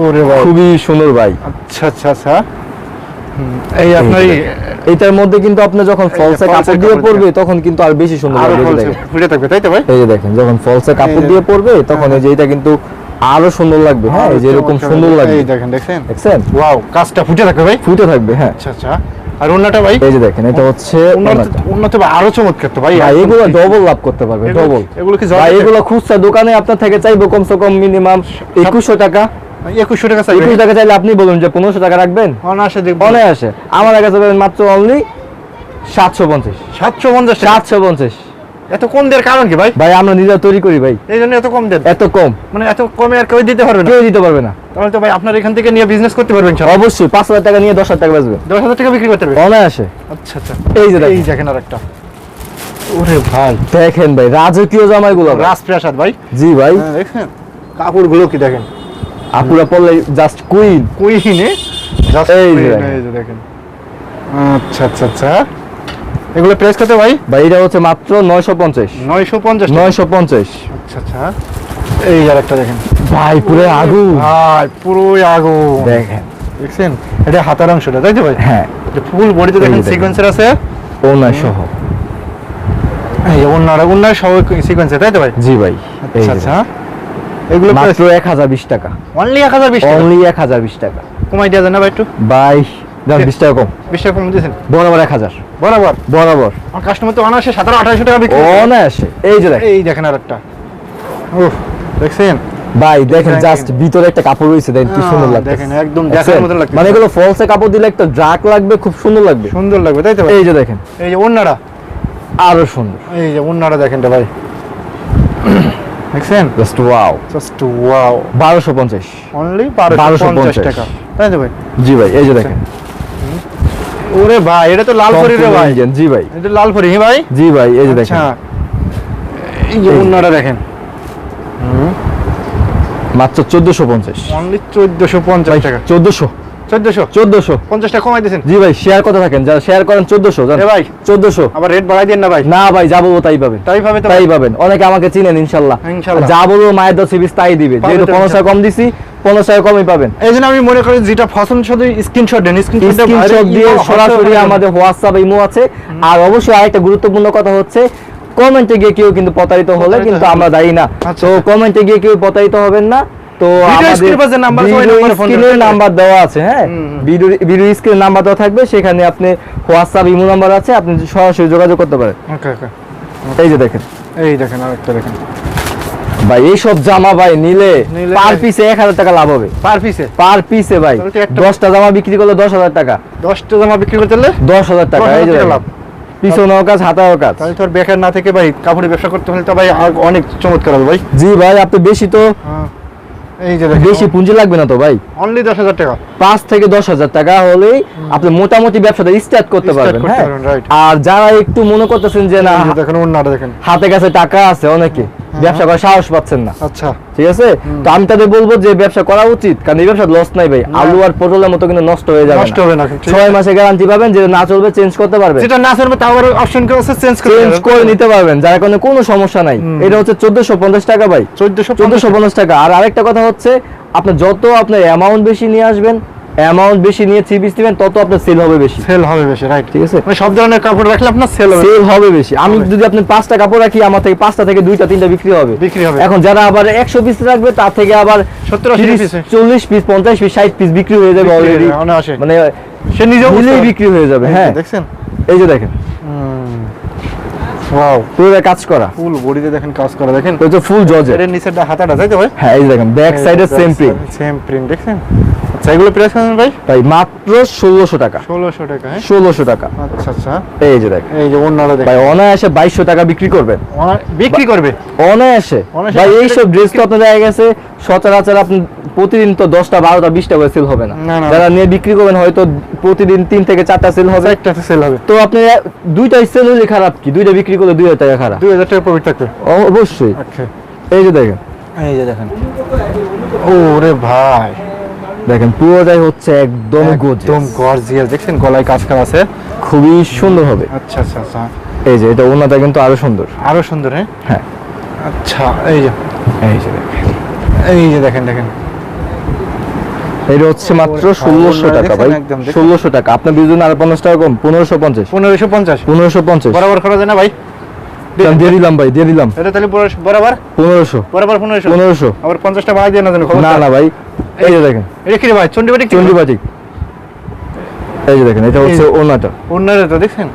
ওরে ভাই। খুবই সুন্দর ভাই। আচ্ছা আচ্ছা আচ্ছা। এই আপনার এটার মধ্যে কিন্তু আপনি যখন ফলসে কাপড় দিয়ে পরবে তখন কিন্তু আর বেশি সুন্দর লাগবে ফুটে থাকবে তাই তো ভাই? এই যে দেখেন যখন ফলসে কাপড় দিয়ে পরবে তখন এই যে এটা কিন্তু আরও সুন্দর লাগবে। হ্যাঁ এই যে এরকম সুন্দর লাগবে। এই দেখেন দেখছেন? দেখছেন? ওয়াও কাজটা ফুটে থাকবে ভাই? ফুটে থাকবে হ্যাঁ। আচ্ছা আচ্ছা। আর অন্যটা ভাই? এই যে দেখেন এটা হচ্ছে উন্নত ওনাটা। আরও চমৎকার তো ভাই। ভাই এগুলো ডবল লাভ করতে পারবে ডবল এগুলো কি ভাই এগুলো খুচরা দোকানে আপনার থেকে চাইব কমসে কম মিনিমাম একুশশো টাকা। একুশশো টাকা চাই একুশ টাকা চাইলে আপনি বলুন যে পনেরোশো টাকা রাখবেন? অনায়াসে দেখব। অনায়াসে। আমার কাছে মাত্র অনলি সাতশো পঞ্চাশ। সাতশো পঞ্চাশ সাতশো পঞ্চাশ। এত কম দেওয়ার কারণ কি ভাই? ভাই আমরা নিজেরা তৈরি করি ভাই। এই জন্য এত কম দেন এত কম। মানে এত কমে আর কেউ দিতে পারবে না। কেউ দিতে পারবে না। তাহলে তো ভাই আপনার এখান থেকে নিয়ে বিজনেস করতে পারবেন অবশ্যই পাঁচ হাজার টাকা নিয়ে দশ হাজার টাকা বেচবে। দশ হাজার টাকা বিক্রি করতে পারবেন? অনায়াসে। আচ্ছা আচ্ছা। এই যে এই দেখেন। দেখেন আর একটা ওরে ভাই দেখেন ভাই রাজকীয় জামাইগুলো। রাজপ্রাসাদ ভাই। জি ভাই। হ্যাঁ দেখছেন কাপড়গুলো কি দেখেন? আপুরা পড়লে জাস্ট কুইন কুইনে জাস্ট এই এই যে দেখেন। আচ্ছা আচ্ছা আচ্ছা। এগুলো প্রাইস কত ভাই? ভাই এটা হচ্ছে মাত্র 950 950 950 আচ্ছা আচ্ছা। এই আর একটা দেখেন। ভাই পুরো আগু ভাই পুরো আগু দেখেন। দেখছেন? এটা হাতার অংশটা তাই তো ভাই? হ্যাঁ। যে ফুল বডিতে দেখেন সিকোয়েন্সার আছে? ওনা সহ। এই ওনারা ওনার সহ সিকোয়েন্সার তাই তো ভাই? জি ভাই আচ্ছা আচ্ছা। এগুলো মাত্র 1020 টাকা। অনলি 1020 টাকা? অনলি 1020 টাকা। কমাই দেওয়া যায় না ভাই একটু? ভাই কাস্টমার তো অনায়াসে 17 2800 টাকা বিক্রি এই যে দেখেন। দেখেন মানে লাগবে খুব সুন্দর লাগবে। সুন্দর লাগবে তাই তো এই যে দেখেন। এই যে ওন্নাটা আরও সুন্দর। এই যে ওন্নাটা দেখেন তো ভাই। দেখছেন? Just wow just wow 1250 only 1250 টাকা। তাই তো ভাই? জি ভাই এই যে দেখেন। ওরে ভাই এটা তো লাল ফরি রে ভাই। জি ভাই। এটা লাল ফরি হ্যাঁ ভাই? জি ভাই এই যে দেখেন। আচ্ছা এই যে। দেখেন। মাত্র চোদ্দশো পঞ্চাশ। অনলি চোদ্দশো পঞ্চাশ টাকা। চোদ্দশো। চোদ্দশো? চোদ্দশো। পঞ্চাশ টাকা কমাই দিয়েছেন। জি ভাই শেয়ার কথা থাকেন? যারা শেয়ার করেন ভাই আবার রেট বাড়াই দেন না ভাই। না ভাই যা বলব তাই পাবেন। তাই পাবেন। অনেকে আমাকে চিনেন ইনশাল্লাহ। যা বলব মায়ের দশ সিরিজ তাই দিবে। যেহেতু কম দিছি পনেরো টাকা কমই পাবেন। এই জন্য আমি মনে করি যেটা পছন্দ শুধু স্ক্রিনশট দেন স্ক্রিনশট স্ক্রিনশট দিয়ে সরাসরি আমাদের হোয়াটসঅ্যাপ ইমো আছে। আর অবশ্যই আরেকটা গুরুত্বপূর্ণ কথা হচ্ছে কমেন্টে গিয়ে কেউ কিন্তু প্রতারিত হলে কিন্তু আমরা দায়ী না। আচ্ছা। তো কমেন্টে গিয়ে কেউ প্রতারিত হবেন না। তো। নাম্বার দেওয়া আছে হ্যাঁ। ভিডিও নাম্বার দেওয়া থাকবে। সেখানে আপনি হোয়াটসঅ্যাপ ইমো নাম্বার আছে আপনি সরাসরি যোগাযোগ করতে পারেন। এই যে দেখেন। এই দেখেন আরেকটা দেখেন। ভাই এইসব জামা ভাই নিলে পার পিসে এক হাজার টাকা লাভ হবে। পার পিসে পার পিসে ভাই। দশটা জামা বিক্রি করলে দশ হাজার টাকা। দশটা জামা বিক্রি করতে দশ হাজার টাকা এই যে লাভ। পিছনেও কাজ হাতাও কাজ। তাহলে তোর বেকার না থেকে ভাই কাপড়ের ব্যবসা করতে হলে তো ভাই অনেক চমৎকার হবে ভাই। জি ভাই আপনি বেশি তো হ্যাঁ। এই যে বেশি পুঁজি লাগবে না তো ভাই। অনলি দশ হাজার টাকা। পাঁচ থেকে দশ হাজার টাকা হলেই আপনি মোটামুটি ব্যবসাটা স্টার্ট করতে পারবেন হ্যাঁ। আর যারা একটু মনে করতেছেন যে না এই দেখেন। হাতে কাছে টাকা আছে অনেকে। ব্যবসা করার সাহস পাচ্ছেন না। আচ্ছা। ঠিক আছে? তো আমি তাদের বলব যে ব্যবসা করা উচিত কারণ এই ব্যবসা লস নাই ভাই। আলু আর পটলের মতো কিন্তু নষ্ট হয়ে যাবে নষ্ট হবে না, ছয় মাসে গ্যারান্টি পাবেন যে না চলবে চেঞ্জ করতে পারবে যেটা না চলবে তাও আবার অপশন করে আছে চেঞ্জ করে চেঞ্জ করে নিতে পারবেন যার কারণে কোনো সমস্যা নাই। এটা হচ্ছে চোদ্দশো পঞ্চাশ টাকা ভাই। 1450 চোদ্দশো পঞ্চাশ টাকা। আর আরেকটা কথা হচ্ছে আপনার যত আপনার অ্যামাউন্ট বেশি নিয়ে আসবেন অ্যামাউন্ট বেশি নিয়ে থ্রি পিস নেবেন তত আপনার সেল হবে বেশি। সেল হবে বেশি রাইট ঠিক আছে? মানে সব ধরনের কাপড় রাখলে আপনার সেল হবে। সেল হবে বেশি। আমি যদি আপনি পাঁচটা কাপড় রাখি আমার থেকে পাঁচটা থেকে দুইটা তিনটা বিক্রি হবে। বিক্রি হবে। এখন যারা আবার একশো পিস রাখবে তার থেকে আবার 70 80 তিরিশ, piece চল্লিশ পিস পঞ্চাশ পিস ষাট পিস বিক্রি হয়ে যাবে অলরেডি মানে সে নিজে বুঝতে বিক্রি হয়ে যাবে হ্যাঁ। দেখছেন? এই যে দেখেন। ওয়াও পুরো কাজ করা। ফুল বডিতে দেখেন কাজ করা দেখেন। তো ফুল জজের এর নিচেরটা হাতাটা তাই তো ভাই? হ্যাঁ এই দেখেন ব্যাক সাইডে সেম প্রিন্ট সেম প্রিন্ট দেখছেন? আচ্ছা এগুলো প্রাইস কেমন ভাই? তাই মাত্র ষোলোশো টাকা। ষোলোশো টাকা হ্যাঁ? ষোলোশো টাকা। আচ্ছা আচ্ছা। এই যে দেখেন। এই যে ভাই অনায়াসে বাইশশো টাকা বিক্রি করবেন। বিক্রি করবে? অনায়াসে। ভাই এইসব ড্রেস তো দেখা গেছে সচরাচর আপনি প্রতিদিন তো দশটা বারোটা বিশটা করে সেল হবে না। যারা নিয়ে বিক্রি করবেন হয়তো প্রতিদিন তিন থেকে চারটা সেল হবে। একটা সেল হবে। তো আপনি দুইটাই সেল হলে খারাপ কি? দুইটা বিক্রি করলে দুই হাজার টাকা খারাপ। দুই হাজার টাকা প্রফিট থাকবে। অবশ্যই। আচ্ছা। এই যে দেখেন। এই যে দেখেন। ওরে ভাই। দেখেন পুরোটাই হচ্ছে একদম একদম গর্জিয়াস দেখছেন গলায় কাজ করা আছে? খুবই সুন্দর হবে। আচ্ছা আচ্ছা আচ্ছা। এই যে এটা ওনাটা কিন্তু আরও সুন্দর। আরও সুন্দর হ্যাঁ? হ্যাঁ। আচ্ছা এই যে। এই যে দেখেন। এই যে দেখেন দেখেন। এটা হচ্ছে মাত্র ষোলোশো টাকা ভাই। ষোলোশো টাকা। আপনার বিজন আরও পঞ্চাশ টাকা কম পনেরোশো পঞ্চাশ। পনেরোশো পঞ্চাশ। পনেরোশো পঞ্চাশ। বরাবর যায় না ভাই? দিয়ে দিলাম ভাই দিয়ে দিলাম। এটা তাহলে বরাবর? পনেরোশো। বরাবর পনেরোশো। পনেরোশো। আবার পঞ্চাশটা বাড়াই দিয়ে না না না ভাই এই যে দেখেন। এটা কি ভাই চন্ডিবাটি চন্ডিপাটিক এই যে দেখেন এটা হচ্ছে ওনাটা অন্যরা দেখছেন?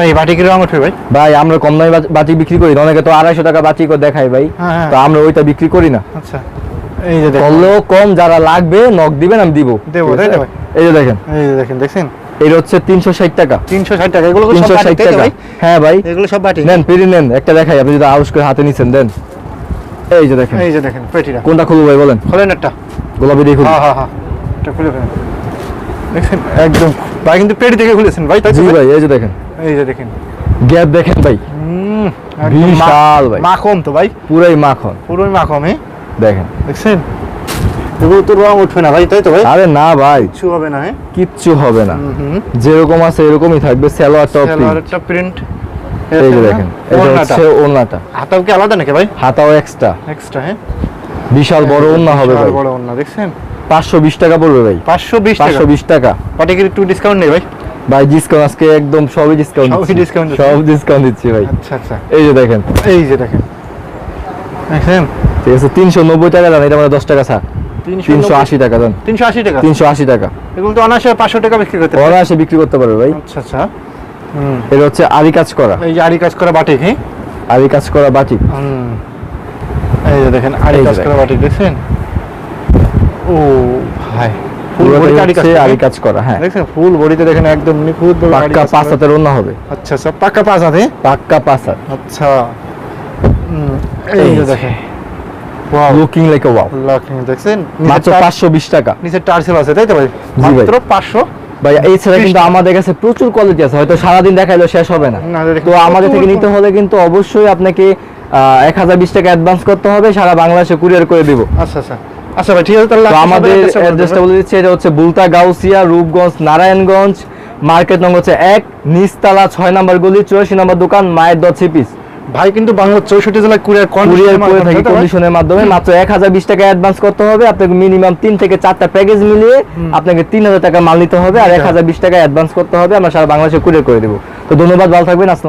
ভাই এই বাটি কি রঙ উঠবে ভাই। ভাই আমরা কম দামে বাটি- বিক্রি করি। অনেকে তো আড়াইশো টাকা বাটি করে দেখায় ভাই। হ্যাঁ, হ্যাঁ। তো আমরা ওইটা বিক্রি করি না। আচ্ছা এই যে করলেও কম যারা লাগবে নক দিবেন আমি দিব। দেবো, তাই ভাই? এই যে দেখেন। এই যে দেখেন দেখছেন? এটা হচ্ছে তিনশো ষাট টাকা। এগুলো সব বাটি? টাকা। হ্যাঁ ভাই। এগুলো সব বাটি? নেন পেরি নেন একটা দেখাই আপনি যদি আউস করে হাতে নিচ্ছেন দেন। এই যে দেখেন। এই যে দেখেন পেটিটা। কোনটা খুলবো ভাই বলেন। খোলেন একটা। গোলাপি দিয়ে হ্যাঁ হ্যাঁ হ্যাঁ। এটা খুলে ফেলেন। দেখছেন একদম। ভাই কিন্তু পেটি থেকে খুলেছেন। ভাই তাই ভাই? এই যে দেখেন। এই যে দেখেন। গ্যাপ দেখেন ভাই। বিশাল ভাই। মাখন তো ভাই। পুরাই মাখন। পুরোই মাখন হ্যাঁ দেখেন। দেখছেন? এগুলো তো রং উঠবে না ভাই তাই তো ভাই? আরে না ভাই। কিছু হবে না হ্যাঁ কিচ্ছু হবে না। যেরকম আছে এরকমই থাকবে স্যালোয়ার টপ সালোয়ারেরটা প্রিন্ট। এই যে দেখেন এটা হচ্ছে ওন্নাটা হাতাও কি আলাদা নাকি ভাই? হাতাও এক্সট্রা এক্সট্রা হ্যাঁ বিশাল বড় ওন্না হবে ভাই। বড় ওন্না দেখছেন? পাঁচশো বিশ টাকা পড়বে ভাই। পাঁচশো বিশ টাকা? পাঁচশো বিশ টাকা। পাটি কি একটু ডিসকাউন্ট নেই ভাই? ভাই ডিসকাউন্ট আজকে একদম সবই ডিসকাউন্ট সবই দিচ্ছি। সব ডিসকাউন্ট দিচ্ছি ভাই। আচ্ছা আচ্ছা। এই যে দেখেন। এই যে দেখেন। দেখেন? ঠিক আছে তিনশো নব্বই টাকা দাম এটা মানে দশ টাকা ছাড়। তিনশো আশি টাকা দাম তিনশো আশি টাকা? তিনশো আশি টাকা। এগুলো তো অনায়াসে পাঁচশো টাকা বিক্রি করতে পারে। অনায়াসে বিক্রি করতে পারবে ভাই। আচ্ছা আচ্ছা। হুম। এটা হচ্ছে আরি কাজ করা। এই যে আড়ি কাজ করা বাটি হ্যাঁ আরি কাজ করা বাটি। হুম। এই যে দেখেন এই কাজ করা দেখেন। বাটি দেখছেন? ও ভাই ফুল আরি হ্যাঁ? কাজ করা হ্যাঁ। দেখছেন ফুল বডিতে দেখেন একদম নিখুঁত পাক্কা পাঁচ হাতের অন্য হবে। আচ্ছা আচ্ছা পাক্কা পাঁচ হাতে পাক্কা পাঁচ হাত আচ্ছা এই এই যে যে। দেখেন। Wow looking like wow looking দেখছেন? মাত্র পাঁচশো বিশ টাকা। নিচে টার্সেল আছে তাই তো ভাই? ভাই। মাত্র পাঁচশো ভাই এছাড়া কিন্তু আমাদের কাছে প্রচুর কোয়ালিটি আছে হয়তো সারাদিন দেখাইলেও শেষ হবে না। না, তো আমাদের থেকে নিতে হলে কিন্তু অবশ্যই আপনাকে এক হাজার বিশ টাকা অ্যাডভান্স করতে হবে সারা বাংলাদেশে কুরিয়ার করে দিব। আচ্ছা আচ্ছা। আচ্ছা ভাই ঠিক আছে তাহলে আমাদের অ্যাড্রেসটা বলে দিচ্ছি এটা হচ্ছে বুলতা গাউসিয়া রূপগঞ্জ নারায়ণগঞ্জ মার্কেট হচ্ছে এক নিচতলা ছয় নম্বর গলি চুরাশি নম্বর দোকান মায়ের দশ পিস। ভাই কিন্তু বাংলার চৌষট্টি জেলায় কুরিয়ার কুরিয়ার করে থাকি কন্ডিশনের মাধ্যমে মাত্র এক হাজার বিশ টাকা অ্যাডভান্স করতে হবে আপনাকে মিনিমাম তিন থেকে চারটা প্যাকেজ মিলিয়ে আপনাকে তিন হাজার টাকা মাল নিতে হবে আর এক হাজার বিশ টাকা অ্যাডভান্স করতে হবে আমরা সারা বাংলাদেশে কুরিয়ার করে দেবো। তো ধন্যবাদ ভালো থাকবেন আসসালাম